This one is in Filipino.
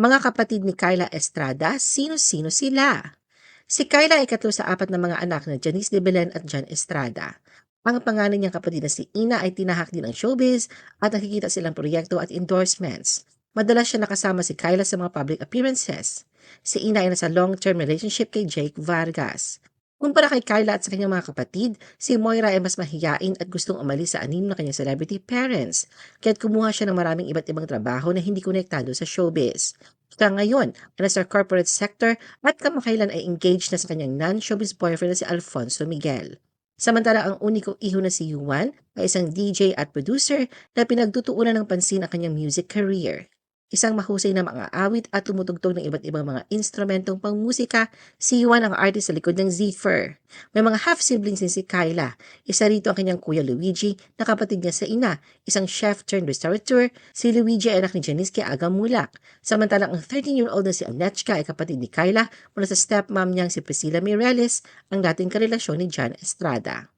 Mga kapatid ni Kyla Estrada, sino-sino sila? Si Kyla ay katlo sa apat na mga anak na Janice de Belen at John Estrada. Ang pangalan niyang kapatid na si Ina ay tinahak din ng showbiz at nakikita silang proyekto at endorsements. Madalas siya nakasama si Kyla sa mga public appearances. Si Ina ay nasa long-term relationship kay Jake Vargas. Kumpara kay Kyla at sa kanyang mga kapatid, si Moira ay mas mahiyain at gustong umalis sa anim ng kanyang celebrity parents, kaya't kumuha siya ng maraming iba't ibang trabaho na hindi konektado sa showbiz. Siya ngayon ay nasa corporate sector at kamakailan ay engaged na sa kanyang non-showbiz boyfriend na si Alfonso Miguel. Samantala ang uniko iho na si Yuan ay isang DJ at producer na pinagtutuunan ng pansin ang kanyang music career. Isang mahusay na mga awit at tumutugtog ng iba't ibang mga instrumentong pangmusika, si Yuan ang artist sa likod ng Zephyr. May mga half-siblings din si Kyla. Isa rito ang kanyang kuya Luigi na kapatid niya sa ina, isang chef turned restaurateur. Si Luigi ay anak ni Janice kay Aga Mulak. Samantalang ang 13-year-old na si Anechka ay kapatid ni Kyla mula sa stepmom niyang si Priscilla Mireles, ang dating karelasyon ni John Estrada.